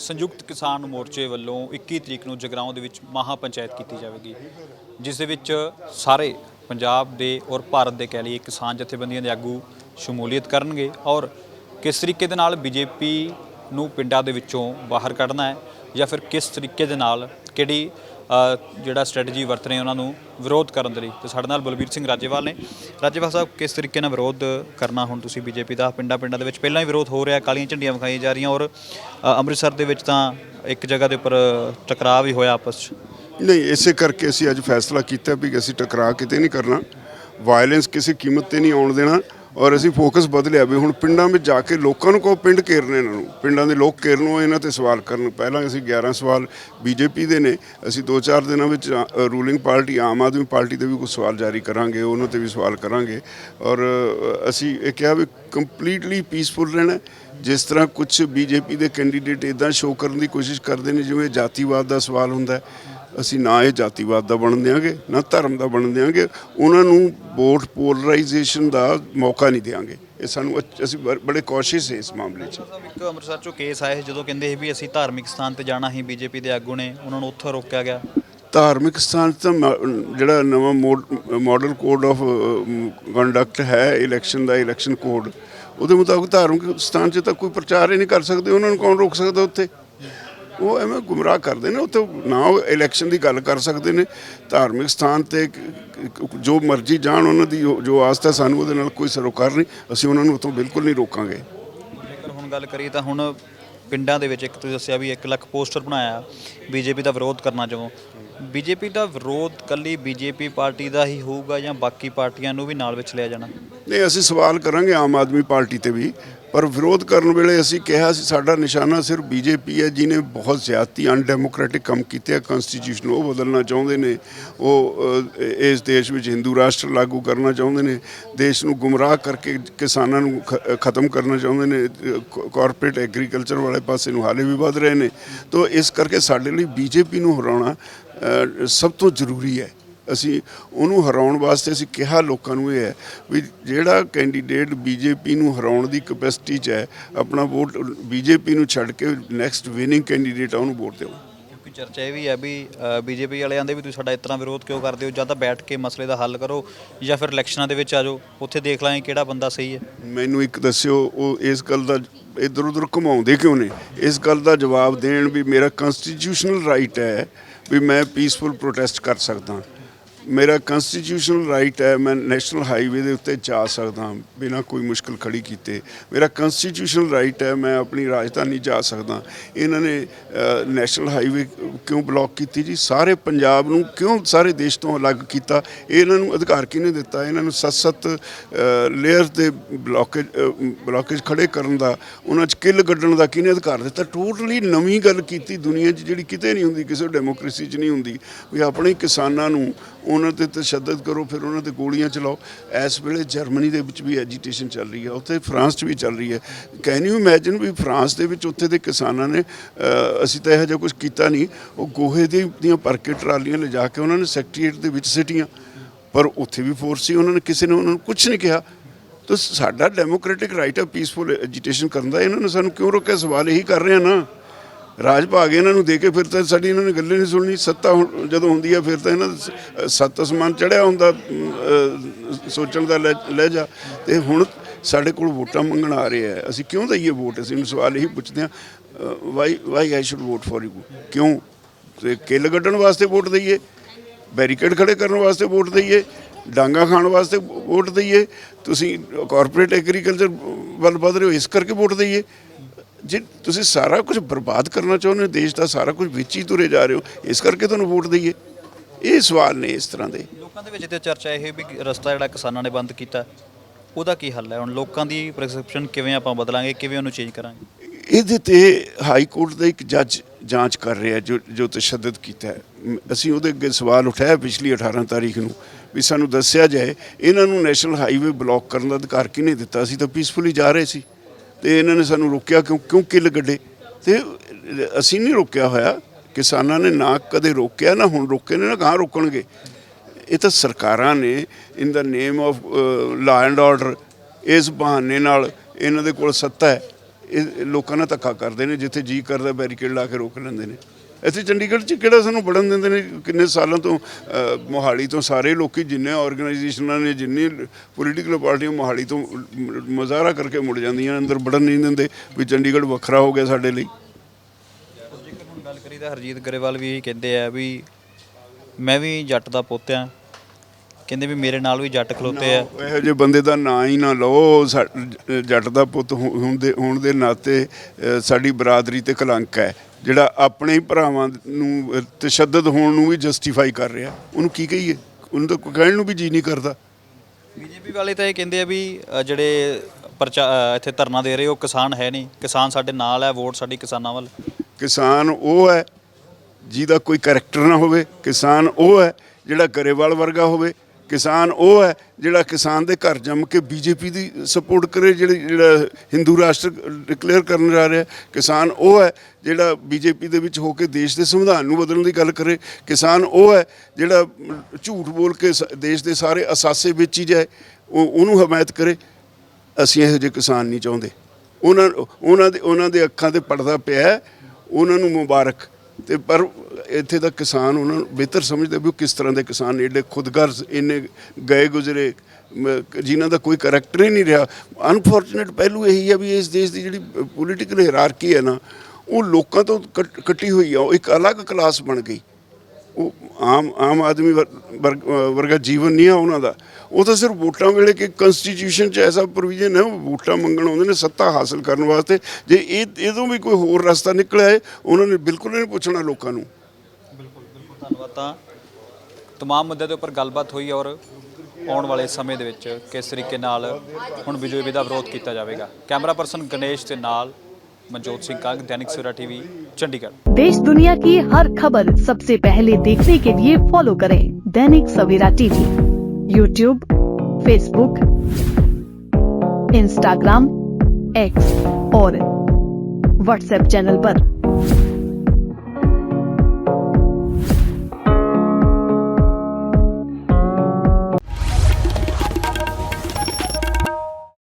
ਸੰਯੁਕਤ ਕਿਸਾਨ ਮੋਰਚੇ ਵੱਲੋਂ 21 ਤਰੀਕ ਨੂੰ ਜਗਰਾਉਂ ਦੇ ਵਿੱਚ ਮਹਾ ਪੰਚਾਇਤ ਕੀਤੀ ਜਾਵੇਗੀ, ਜਿਸ ਦੇ ਵਿੱਚ ਸਾਰੇ ਪੰਜਾਬ ਦੇ ਔਰ ਭਾਰਤ ਦੇ ਕਹਿ ਲਈਏ ਕਿਸਾਨ ਜਥੇਬੰਦੀਆਂ ਦੇ ਆਗੂ ਸ਼ਮੂਲੀਅਤ ਕਰਨਗੇ ਔਰ ਕਿਸ ਤਰੀਕੇ ਦੇ ਨਾਲ ਬੀਜੇਪੀ ਨੂੰ ਪਿੰਡਾਂ ਦੇ ਵਿੱਚੋਂ ਬਾਹਰ ਕੱਢਣਾ ਹੈ ਜਾਂ ਫਿਰ ਕਿਸ ਤਰੀਕੇ ਦੇ ਨਾਲ ਕਿਹੜੀ ਜਿਹੜਾ ਸਟ੍ਰੈਟਜੀ ਵਰਤ ਰਹੇ ਉਹਨਾਂ ਨੂੰ ਵਿਰੋਧ ਕਰਨ ਦੇ ਲਈ? ਤੇ ਸਾਡੇ ਨਾਲ ਬਲਬੀਰ ਸਿੰਘ ਰਾਜੇਵਾਲ ਨੇ। ਰਾਜੇਵਾਲ ਸਾਹਿਬ, ਕਿਸ ਤਰੀਕੇ ਨਾਲ ਵਿਰੋਧ ਕਰਨਾ ਹੁਣ ਤੁਸੀਂ ਬੀਜੇਪੀ ਦਾ? ਪਿੰਡਾਂ ਪਿੰਡਾਂ ਦੇ ਵਿੱਚ ਪਹਿਲਾਂ ਹੀ ਵਿਰੋਧ ਹੋ ਰਿਹਾ, ਕਾਲੀਆਂ ਝੰਡੀਆਂ ਵਿਖਾਈਆਂ ਜਾ ਰਹੀਆਂ ਔਰ ਅੰਮ੍ਰਿਤਸਰ ਦੇ ਵਿੱਚ ਤਾਂ ਇੱਕ ਜਗ੍ਹਾ ਦੇ ਉੱਪਰ ਟਕਰਾਅ ਵੀ ਹੋਇਆ ਆਪਸ 'ਚ। ਨਹੀਂ, ਇਸੇ ਕਰਕੇ ਅਸੀਂ ਅੱਜ ਫੈਸਲਾ ਕੀਤਾ ਵੀ ਅਸੀਂ ਟਕਰਾਅ ਕਿਤੇ ਨਹੀਂ ਕਰਨਾ। ਵਾਇਲੈਂਸ ਕਿਸੇ ਕੀਮਤ ਤੇ ਨਹੀਂ ਆਉਣ ਦੇਣਾ। ਔਰ ਅਸੀਂ ਫੋਕਸ ਬਦਲਿਆ ਵੀ ਹੁਣ ਪਿੰਡਾਂ ਵਿੱਚ ਜਾ ਕੇ ਲੋਕਾਂ ਨੂੰ ਕੋ ਪਿੰਡ ਘੇਰਨੇ ਇਹਨਾਂ ਨੂੰ। ਪਿੰਡਾਂ ਦੇ ਲੋਕ ਘੇਰਨ ਉਹ ਇਹਨਾਂ ਤੇ ਸਵਾਲ ਕਰਨ। ਪਹਿਲਾਂ ਅਸੀਂ 11 ਸਵਾਲ ਬੀਜੇਪੀ ਦੇ ਨੇ। ਅਸੀਂ 2-4 ਦਿਨਾਂ ਵਿੱਚ ruling party, Aam Aadmi party ਦੇ ਵੀ ਕੁਝ ਸਵਾਲ ਜਾਰੀ ਕਰਾਂਗੇ, ਉਹਨਾਂ ਤੇ ਵੀ ਸਵਾਲ ਕਰਾਂਗੇ। ਔਰ ਅਸੀਂ ਇਹ ਕਿਹਾ ਵੀ ਕੰਪਲੀਟਲੀ ਪੀਸਫੁਲ ਰਹਿਣਾ ਜਿਸ ਤਰ੍ਹਾਂ ਕੁਝ ਬੀਜੇਪੀ ਦੇ ਕੈਂਡੀਡੇਟ ਇਦਾਂ ਸ਼ੋਅ ਕਰਨ ਦੀ ਕੋਸ਼ਿਸ਼ ਕਰਦੇ ਨੇ, ਜਿਵੇਂ ਜਾਤੀਵਾਦ ਦਾ ਸਵਾਲ ਹੁੰਦਾ ਹੈ। ਅਸੀਂ ਨਾ ਇਹ ਜਾਤੀਵਾਦ ਦਾ ਬਣਨ ਦਿਆਂਗੇ ਨਾ ਧਰਮ ਦਾ ਬਣਨ ਦਿਆਂਗੇ ਉਹਨਾਂ ਨੂੰ ਵੋਟ ਪੋਲਰਾਈਜੇਸ਼ਨ ਦਾ ਮੌਕਾ ਨਹੀਂ ਦਿਆਂਗੇ। ਇਹ ਸਾਨੂੰ ਅਸੀਂ ਬੜੇ ਕੌਸ਼ਿਸ਼ ਹੈ ਇਸ ਮਾਮਲੇ 'ਚ। ਇੱਕ ਅੰਮ੍ਰਿਤਸਰ 'ਚੋਂ ਕੇਸ ਆਇਆ ਜਦੋਂ ਕਹਿੰਦੇ ਸੀ ਵੀ ਅਸੀਂ ਧਾਰਮਿਕ ਸਥਾਨ ਤੇ ਜਾਣਾ ਸੀ ਬੀਜੇਪੀ ਦੇ ਆਗੂ ਨੇ ਉਹਨਾਂ ਨੂੰ ਉੱਥੋਂ ਰੋਕਿਆ ਗਿਆ। ਧਾਰਮਿਕ ਸਥਾਨ ਤਾਂ ਜਿਹੜਾ ਨਵਾਂ ਮਾਡਲ ਕੋਡ ਆਫ ਕੰਡਕਟ ਹੈ ਇਲੈਕਸ਼ਨ ਦਾ ਇਲੈਕਸ਼ਨ ਕੋਡ ਉਹਦੇ ਮੁਤਾਬਕ ਧਾਰਮਿਕ ਸਥਾਨ 'ਚ ਤਾਂ ਕੋਈ ਪ੍ਰਚਾਰ ਹੀ ਨਹੀਂ ਕਰ ਸਕਦੇ ਉਹਨਾਂ ਨੂੰ ਕੌਣ ਰੋਕ ਸਕਦਾ ਉੱਥੇ? ਉਹ ਐਵੇਂ ਗੁੰਮਰਾਹ ਕਰਦੇ ਨੇ ਉੱਥੇ ਨਾ ਉਹ ਇਲੈਕਸ਼ਨ ਦੀ ਗੱਲ ਕਰ ਸਕਦੇ ਨੇ ਧਾਰਮਿਕ ਸਥਾਨ ਤੇ ਜੋ ਮਰਜ਼ੀ ਜਾਣ ਉਹਨਾਂ ਦੀ ਜੋ- ਹੈ, ਸਾਨੂੰ ਉਹਦੇ ਨਾਲ ਕੋਈ ਸਰੋਕਾਰ ਨਹੀਂ ਅਸੀਂ ਉਹਨਾਂ ਨੂੰ ਉੱਥੋਂ ਬਿਲਕੁਲ ਨਹੀਂ ਰੋਕਾਂਗੇ। ਜੇਕਰ ਹੁਣ ਗੱਲ ਕਰੀਏ ਤਾਂ ਹੁਣ ਪਿੰਡਾਂ ਦੇ ਵਿੱਚ ਇੱਕ ਤੁਸੀਂ ਦੱਸਿਆ ਵੀ 1 ਲੱਖ ਪੋਸਟਰ ਬਣਾਇਆ ਬੀਜੇਪੀ ਦਾ ਵਿਰੋਧ ਕਰਨਾ ਚਾਹੋ। ਬੀਜੇਪੀ ਦਾ ਵਿਰੋਧ ਕੱਲੀ ਬੀਜੇਪੀ ਪਾਰਟੀ ਦਾ ਹੀ ਹੋਊਗਾ ਜਾਂ ਬਾਕੀ ਪਾਰਟੀਆਂ ਨੂੰ ਵੀ ਨਾਲ ਵਿੱਚ ਲਿਆ ਜਾਣਾ? ਨਹੀਂ ਅਸੀਂ ਸਵਾਲ ਕਰਾਂਗੇ ਆਮ ਆਦਮੀ ਪਾਰਟੀ ਤੇ ਵੀ ਪਰ ਵਿਰੋਧ ਕਰਨ ਵੇਲੇ ਅਸੀਂ ਕਿਹਾ ਸੀ, ਸਾਡਾ ਨਿਸ਼ਾਨਾ ਸਿਰਫ ਬੀਜੇਪੀ ਹੈ ਜਿਨੇ ਬਹੁਤ ਜ਼ਿਆਦਤੀ ਅਨਡੈਮੋਕ੍ਰੈਟਿਕ ਕੰਮ ਕੀਤੇ ਆ ਕਨਸਟੀਟਿਊਸ਼ਨ ਉਹ ਬਦਲਣਾ ਚਾਹੁੰਦੇ ਨੇ, ਉਹ ਇਸ ਦੇਸ਼ ਵਿੱਚ ਹਿੰਦੂ ਰਾਸ਼ਟਰ ਲਾਗੂ ਕਰਨਾ ਚਾਹੁੰਦੇ ਨੇ, ਦੇਸ਼ ਨੂੰ ਗੁੰਮਰਾਹ ਕਰਕੇ ਕਿਸਾਨਾਂ ਨੂੰ ਖਤਮ ਕਰਨਾ ਚਾਹੁੰਦੇ ਨੇ ਕਾਰਪੋਰੇਟ ਐਗਰੀਕਲਚਰ ਵਾਲੇ ਪਾਸੇ ਨੂੰ ਹਾਲੇ ਵੀ ਵਧ ਰਹੇ ਨੇ। ਤੋਂ ਇਸ ਕਰਕੇ ਸਾਡੇ ਲਈ ਬੀਜੇਪੀ ਨੂੰ ਹਰਾਉਣਾ ਸਭ ਤੋਂ ਜ਼ਰੂਰੀ ਹੈ। ਅਸੀਂ ਉਹਨੂੰ ਹਰਾਉਣ ਵਾਸਤੇ ਅਸੀਂ ਕਿਹਾ ਲੋਕਾਂ ਨੂੰ ਇਹ ਹੈ ਵੀ ਜਿਹੜਾ ਕੈਂਡੀਡੇਟ ਬੀਜੇਪੀ ਨੂੰ ਹਰਾਉਣ ਦੀ ਕਪੈਸਿਟੀ 'ਚ ਹੈ ਆਪਣਾ ਵੋਟ ਬੀਜੇਪੀ ਨੂੰ ਛੱਡ ਕੇ ਨੈਕਸਟ ਵਿਨਿੰਗ ਕੈਂਡੀਡੇਟ ਆ ਉਹਨੂੰ ਵੋਟ ਦਿਓ। ਕਿਉਂਕਿ ਚਰਚਾ ਇਹ ਵੀ ਹੈ ਵੀ ਬੀਜੇਪੀ ਵਾਲਿਆਂ ਦੇ ਵੀ ਤੁਸੀਂ ਸਾਡਾ ਇਤਨਾ ਵਿਰੋਧ ਕਿਉਂ ਕਰਦੇ ਹੋ? ਜਾਂ ਤਾਂ ਬੈਠ ਕੇ ਮਸਲੇ ਦਾ ਹੱਲ ਕਰੋ ਜਾਂ ਫਿਰ ਇਲੈਕਸ਼ਨਾਂ ਦੇ ਵਿੱਚ ਆ ਜਾਓ ਉੱਥੇ ਦੇਖ ਲਾਂਗੇ ਕਿਹੜਾ ਬੰਦਾ ਸਹੀ ਹੈ। ਮੈਨੂੰ ਇੱਕ ਦੱਸਿਓ ਉਹ ਇਸ ਗੱਲ ਦਾ ਇਧਰ ਉਧਰ ਘੁਮਾਉਂਦੇ ਕਿਉਂ ਨੇ? ਇਸ ਗੱਲ ਦਾ ਜਵਾਬ ਦੇਣ ਵੀ ਮੇਰਾ ਕਨਸਟੀਟਿਊਸ਼ਨਲ ਰਾਈਟ ਹੈ ਵੀ ਮੈਂ ਪੀਸਫੁਲ ਪ੍ਰੋਟੈਸਟ ਕਰ ਸਕਦਾ। ਮੇਰਾ ਕਨਸਟੀਟਿਊਸ਼ਨਲ ਰਾਈਟ ਹੈ, ਮੈਂ ਨੈਸ਼ਨਲ ਹਾਈਵੇ ਦੇ ਉੱਤੇ ਜਾ ਸਕਦਾ, ਬਿਨਾਂ ਕੋਈ ਮੁਸ਼ਕਲ ਖੜੀ ਕੀਤੇ। ਮੇਰਾ ਕਨਸਟੀਟਿਊਸ਼ਨਲ ਰਾਈਟ ਹੈ, ਮੈਂ ਆਪਣੀ ਰਾਜਧਾਨੀ ਜਾ ਸਕਦਾ। ਇਹਨਾਂ ਨੇ ਨੈਸ਼ਨਲ ਹਾਈਵੇ ਕਿਉਂ ਬਲੌਕ ਕੀਤੀ ਜੀ? ਸਾਰੇ ਪੰਜਾਬ ਨੂੰ ਕਿਉਂ ਸਾਰੇ ਦੇਸ਼ ਤੋਂ ਅਲੱਗ ਕੀਤਾ? ਇਹਨਾਂ ਨੂੰ ਅਧਿਕਾਰ ਕਿਹਨੇ ਦਿੱਤਾ? ਇਹਨਾਂ ਨੂੰ ਸੱਤ ਸੱਤ ਲੇਅਰ ਦੇ ਬਲੌਕੇਜ ਬਲੌਕੇਜ ਖੜੇ ਕਰਨ ਦਾ, ਉਹਨਾਂ 'ਚ ਕਿੱਲ ਕੱਢਣ ਦਾ ਕਿਹਨੇ ਅਧਿਕਾਰ ਦਿੱਤਾ? ਟੋਟਲੀ ਨਵੀਂ ਗੱਲ ਕੀਤੀ ਦੁਨੀਆ 'ਚ, ਜਿਹੜੀ ਕਿਤੇ ਨਹੀਂ ਹੁੰਦੀ, ਕਿਸੇ ਡੈਮੋਕ੍ਰੇਸੀ 'ਚ ਨਹੀਂ ਹੁੰਦੀ, ਵੀ ਆਪਣੇ ਕਿਸਾਨਾਂ ਨੂੰ ਉਹਨਾਂ ਤੇ ਤਸ਼ੱਦਦ ਕਰੋ, ਫਿਰ ਉਹਨਾਂ ਤੇ ਗੋਲੀਆਂ ਚਲਾਓ। ਇਸ ਵੇਲੇ ਜਰਮਨੀ ਦੇ ਵਿੱਚ ਵੀ ਐਜੀਟੇਸ਼ਨ ਚੱਲ ਰਹੀ ਹੈ, ਉੱਥੇ ਫਰਾਂਸ 'ਚ ਵੀ ਚੱਲ ਰਹੀ ਹੈ। ਕੈਨ ਯੂ ਇਮੇਜਿਨ ਵੀ ਫਰਾਂਸ ਦੇ ਵਿੱਚ ਉੱਥੇ ਦੇ ਕਿਸਾਨਾਂ ਨੇ ਅਸੀਂ ਤਾਂ ਇਹੋ ਜਿਹਾ ਕੁਝ ਕੀਤਾ ਨਹੀਂ। ਉਹ ਗੋਹੇ ਦੀਆਂ ਭਰ ਕੇ ਟਰਾਲੀਆਂ ਲਿਜਾ ਕੇ ਉਹਨਾਂ ਨੇ ਸੈਕਟਰੀਏਟ ਦੇ ਵਿੱਚ ਸਿਟੀਆਂ। ਪਰ ਉੱਥੇ ਵੀ ਫੋਰਸ ਸੀ, ਉਹਨਾਂ ਨੇ ਕਿਸੇ ਨੇ ਉਹਨਾਂ ਨੂੰ ਕੁਝ ਨਹੀਂ ਕਿਹਾ। ਤਾਂ ਸਾਡਾ ਡੈਮੋਕ੍ਰੈਟਿਕ ਰਾਈਟ ਆ ਪੀਸਫੁਲ ਐਜੀਟੇਸ਼ਨ ਕਰਨ ਦਾ। ਇਹਨਾਂ ਨੇ ਸਾਨੂੰ ਕਿਉਂ ਰੋਕਿਆ? ਸਵਾਲ ਇਹੀ ਕਰ ਰਹੇ ਆ ਨਾ। ਰਾਜ ਭਾਗ ਇਹਨਾਂ ਨੂੰ ਦੇ ਕੇ ਫਿਰ ਤਾਂ ਸਾਡੀ ਇਹਨਾਂ ਨੇ ਗੱਲੇ ਨਹੀਂ ਸੁਣਨੀ, ਸੱਤਾ ਹੁਣ- ਜਦੋਂ ਹੁੰਦੀ ਹੈ ਫਿਰ ਤਾਂ ਇਹਨਾਂ ਦਾ ਸੱਤ ਅਸਮਾਨ ਚੜਿਆ ਹੁੰਦਾ ਸੋਚਣ ਦਾ ਲੈ ਲੈ ਜਾ ਤੇ ਹੁਣ ਸਾਡੇ ਕੋਲ ਵੋਟਾਂ ਮੰਗਣ ਆ ਰਹੇ ਆ। ਅਸੀਂ ਕਿਉਂ ਦਈਏ ਵੋਟ? ਅਸੀਂ ਨੂੰ ਸਵਾਲ ਇਹੀ ਪੁੱਛਦੇ ਆ why why I should vote for you ਕਿਉਂ? ਤੇ ਕਿੱਲ ਕੱਢਣ ਵਾਸਤੇ ਵੋਟ ਦਈਏ? ਬੈਰੀਕੇਡ ਖੜੇ ਕਰਨ ਵਾਸਤੇ ਵੋਟ ਦਈਏ? ਡਾਂਗਾ ਖਾਣ ਵਾਸਤੇ ਵੋਟ ਦਈਏ? ਤੁਸੀਂ ਕਾਰਪੋਰੇਟ ਐਗਰੀਕਲਚਰ ਵੱਲ ਵਧ ਰਹੇ ਹੋ, ਇਸ ਕਰਕੇ ਵੋਟ ਦਈਏ? ਜੇ ਤੁਸੀਂ ਸਾਰਾ ਕੁਝ ਬਰਬਾਦ ਕਰਨਾ ਚਾਹੁੰਦੇ ਹੋ ਦੇਸ਼ ਦਾ ਸਾਰਾ ਕੁਝ ਵਿੱਚ ਹੀ ਤੁਰੇ ਜਾ ਰਹੇ ਹੋ ਇਸ ਕਰਕੇ ਤੁਹਾਨੂੰ ਵੋਟ ਦਈਏ? ਇਹ ਸਵਾਲ ਨੇ ਇਸ ਤਰ੍ਹਾਂ ਦੇ। ਲੋਕਾਂ ਦੇ ਵਿੱਚ ਤੇ ਚਰਚਾ ਇਹ ਵੀ ਰਸਤਾ ਜਿਹੜਾ ਕਿਸਾਨਾਂ ਨੇ ਬੰਦ ਕੀਤਾ ਉਹਦਾ ਕੀ ਹੱਲ ਹੈ? ਹੁਣ ਲੋਕਾਂ ਦੀ ਪਰਸੈਪਸ਼ਨ ਕਿਵੇਂ ਆਪਾਂ ਬਦਲਾਂਗੇ ਕਿਵੇਂ ਉਹਨੂੰ ਚੇਂਜ ਕਰਾਂਗੇ? ਇਹਦੇ ਤੇ ਹਾਈ ਕੋਰਟ ਦਾ ਇੱਕ ਜੱਜ ਜਾਂਚ ਕਰ ਰਿਹਾ ਜੋ ਜੋ ਤਸ਼ੱਦਦ ਕੀਤਾ ਅਸੀਂ ਉਹਦੇ ਅੱਗੇ ਸਵਾਲ ਉਠਾਇਆ ਪਿਛਲੀ 18 ਤਾਰੀਖ ਨੂੰ ਵੀ ਸਾਨੂੰ ਦੱਸਿਆ ਜਾਏ ਇਹਨਾਂ ਨੂੰ ਨੈਸ਼ਨਲ ਹਾਈਵੇ ਬਲੌਕ ਕਰਨ ਦਾ ਅਧਿਕਾਰ ਕਿਹਨੇ ਦਿੱਤਾ? ਸੀ ਤਾਂ ਪੀਸਫੁਲੀ ਜਾ ਰਹੇ ਸੀ। ਤੇ ਇਹਨਾਂ ਨੇ ਸਾਨੂੰ ਰੋਕਿਆ ਕਿਉਂ ਕਿਉਂ ਕਿੱਲ ਗੱਡੇ ਤੇ ਅਸੀਂ ਨਹੀਂ ਰੋਕਿਆ ਹੋਇਆ, ਕਿਸਾਨਾਂ ਨੇ ਨਾ ਕਦੇ ਰੋਕਿਆ, ਨਾ ਹੁਣ ਰੋਕੇ ਨੇ, ਨਾ ਕਹਾਂ ਰੋਕਣਗੇ। ਇਹ ਤਾਂ ਸਰਕਾਰਾਂ ਨੇ in the name of law and order ਇਸ ਬਹਾਨੇ ਨਾਲ ਇਹਨਾਂ ਦੇ ਕੋਲ ਸੱਤਾ ਹੈ। ਇਹ ਲੋਕਾਂ ਨਾਲ ਧੱਕਾ ਕਰਦੇ ਨੇ, ਜਿੱਥੇ ਜੀ ਕਰਦਾ, ਬੈਰੀਕੇਡ ਲਾ ਕੇ ਰੋਕ ਲੈਂਦੇ ਨੇ। ਇੱਥੇ ਚੰਡੀਗੜ੍ਹ 'ਚ ਕਿਹੜਾ ਸਾਨੂੰ ਵੜਨ ਦਿੰਦੇ ਨੇ? ਕਿੰਨੇ ਸਾਲਾਂ ਤੋਂ ਮੋਹਾਲੀ ਤੋਂ ਸਾਰੇ ਲੋਕੀ ਜਿੰਨੇ ਆਰਗੇਨਾਈਜੇਸ਼ਨਾਂ ਨੇ ਜਿੰਨੀ ਪੋਲੀਟੀਕਲ ਪਾਰਟੀਆਂ ਮੋਹਾਲੀ ਤੋਂ ਮ- ਮੁਜ਼ਾਹਰਾ ਕਰਕੇ ਮੁੜ ਜਾਂਦੀਆਂ ਅੰਦਰ ਵੜਨ ਨਹੀਂ ਦਿੰਦੇ ਵੀ ਚੰਡੀਗੜ੍ਹ ਵੱਖਰਾ ਹੋ ਗਿਆ ਸਾਡੇ ਲਈ। ਜੇਕਰ ਹੁਣ ਗੱਲ ਕਰੀ ਤਾਂ ਹਰਜੀਤ ਗਰੇਵਾਲ ਵੀ ਇਹੀ ਕਹਿੰਦੇ ਆ ਵੀ ਮੈਂ ਵੀ ਜੱਟ ਦਾ ਪੁੱਤ ਆ। ਕਹਿੰਦੇ ਵੀ ਮੇਰੇ ਨਾਲ ਵੀ ਜੱਟ ਖਲੋਤੇ ਆ। ਇਹੋ ਜਿਹੇ ਬੰਦੇ ਦਾ ਨਾਂ ਹੀ ਨਾ ਲਓ। ਜੱਟ ਦਾ ਪੁੱਤ ਹੋ- ਹੋਣ ਦੇ ਹੋਣ ਦੇ ਨਾਤੇ ਸਾਡੀ ਬਰਾਦਰੀ ਤੇ ਕਲੰਕ ਹੈ। ਜਿਹੜਾ ਆਪਣੇ ਹੀ ਭਰਾਵਾਂ ਨੂੰ ਤਸ਼ੱਦਦ ਹੋਣ ਨੂੰ ਵੀ ਜਸਟੀਫਾਈ ਕਰ ਰਿਹਾ। ਉਹਨੂੰ ਕੀ ਕਹੀਏ? ਉਹਨੂੰ ਤਾਂ ਕੋਈ ਕਹਿਣ ਨੂੰ ਵੀ ਜੀ ਨਹੀਂ ਕਰਦਾ। ਬੀਜੇਪੀ ਵਾਲੇ ਤਾਂ ਇਹ ਕਹਿੰਦੇ ਆ ਵੀ ਅ, ਜਿਹੜੇ ਪਰਚਾ ਅ, ਇੱਥੇ ਧਰਨਾ ਦੇ ਰਹੇ ਉਹ ਕਿਸਾਨ ਹੈ ਨਹੀਂ। ਕਿਸਾਨ ਸਾਡੇ ਨਾਲ ਹੈ ਵੋਟ ਸਾਡੀ ਕਿਸਾਨਾਂ ਵੱਲ। ਕਿਸਾਨ ਉਹ ਹੈ ਜਿਹਦਾ ਕੋਈ ਕਰੈਕਟਰ ਨਾ ਹੋਵੇ। ਕਿਸਾਨ ਉਹ ਹੈ ਜਿਹੜਾ ਗਰੇਵਾਲ ਵਰਗਾ ਹੋਵੇ। ਕਿਸਾਨ ਉਹ ਹੈ ਜਿਹੜਾ ਕਿਸਾਨ ਦੇ ਘਰ ਜੰਮ ਕੇ ਬੀਜੇਪੀ ਦੀ ਸਪੋਰਟ ਕਰੇ, ਜਿਹੜੀ, ਜਿਹੜਾ ਹਿੰਦੂ ਰਾਸ਼ਟਰ ਡਿਕਲੇਅਰ ਕਰਨ ਜਾ ਰਿਹਾ, ਕਿਸਾਨ ਉਹ ਹੈ ਜਿਹੜਾ ਬੀਜੇਪੀ ਦੇ ਵਿੱਚ ਹੋ ਕੇ ਦੇਸ਼ ਦੇ ਸੰਵਿਧਾਨ ਨੂੰ ਬਦਲਣ ਦੀ ਗੱਲ ਕਰੇ, ਕਿਸਾਨ ਉਹ ਹੈ ਜਿਹੜਾ ਝੂਠ ਬੋਲ ਕੇ ਸ- ਦੇਸ਼ ਦੇ ਸਾਰੇ ਅਸਾਸੇ ਵੇਚੀ ਜਾਏ ਉਹਨੂੰ ਹਮਾਇਤ ਕਰੇ। ਅਸੀਂ ਇਹੋ ਜਿਹੇ ਕਿਸਾਨ ਨਹੀਂ ਚਾਹੁੰਦੇ। ਉਹਨਾਂ ਉਹਨਾਂ ਦੇ ਉਹਨਾਂ ਦੇ ਅੱਖਾਂ ਤੇ ਪੜਦਾ ਪਿਆ ਉਹਨਾਂ ਨੂੰ ਮੁਬਾਰਕ। ਤੇ ਪਰ ਇੱਥੇ ਦਾ ਕਿਸਾਨ ਉਹਨਾਂ ਨੂੰ ਬਿਹਤਰ ਸਮਝਦੇ ਵੀ ਉਹ ਕਿਸ ਤਰ੍ਹਾਂ ਦੇ ਕਿਸਾਨ ਨੇ ਏਡੇ ਖੁਦਗਰਜ਼ ਇੰਨੇ ਗਏ ਗੁਜ਼ਰੇ, ਮ- ਜਿਨ੍ਹਾਂ ਦਾ ਕੋਈ ਕਰੈਕਟਰ ਹੀ ਨਹੀਂ ਰਿਹਾ। ਅਨਫੋਰਚੂਨੇਟ ਪਹਿਲੂ ਇਹੀ ਹੈ ਵੀ ਇਸ ਦੇਸ਼ ਦੀ ਜਿਹੜੀ ਪੋਲੀਟੀਕਲ ਹਿਰਾਰਕੀ ਹੈ ਨਾ, ਉਹ ਲੋਕਾਂ ਤੋਂ ਕੱਟੀ ਹੋਈ ਆ, ਉਹ ਇੱਕ ਅਲੱਗ ਕਲਾਸ ਬਣ ਗਈ। ਉਹ ਆਮ ਆਮ ਆਦਮੀ ਵਰ- ਵਰਗ- ਵਰਗਾ ਜੀਵਨ ਨਹੀਂ ਆ ਉਹਨਾਂ ਦਾ। ਉਹ ਤਾਂ ਸਿਰਫ ਵੋਟਾਂ ਵੇਲੇ ਕਿ ਕਨਸਟੀਟਿਊਸ਼ਨ 'ਚ ਐਸਾ ਪ੍ਰੋਵੀਜ਼ਨ ਹੈ, ਉਹ ਵੋਟਾਂ ਮੰਗਣ ਆਉਂਦੇ ਨੇ, ਸੱਤਾ ਹਾਸਲ ਕਰਨ ਵਾਸਤੇ। ਜੇ ਇਹ, ਇਹਦੋਂ ਵੀ ਕੋਈ ਹੋਰ ਰਸਤਾ ਨਿਕਲਿਆ ਹੈ, ਉਹਨਾਂ ਨੇ ਬਿਲਕੁਲ ਨਹੀਂ ਪੁੱਛਣਾ ਲੋਕਾਂ ਨੂੰ। ਤਾਂ ਤਮਾਮ ਮੁੱਦਿਆਂ ਦੇ ਉੱਪਰ ਗੱਲਬਾਤ ਹੋਈ ਔਰ ਆਉਣ ਵਾਲੇ ਸਮੇਂ ਦੇ ਵਿੱਚ ਕਿਸ ਤਰੀਕੇ ਨਾਲ ਹੁਣ ਬੀਜੇਪੀ ਦਾ ਵਿਰੋਧ ਕੀਤਾ ਜਾਵੇਗਾ ਕੈਮਰਾ ਪਰਸਨ ਗਣੇਸ਼ ਦੇ ਨਾਲ ਮਨਜੋਤ ਸਿੰਘ ਕੰਗ ਦੈਨਿਕ ਸਵੇਰਾ ਟੀਵੀ ਚੰਡੀਗੜ੍ਹ देश दुनिया की हर खबर सबसे पहले देखने के लिए फॉलो करें Dainik Savera TV YouTube Facebook Instagram X और व्हाट्सएप चैनल पर।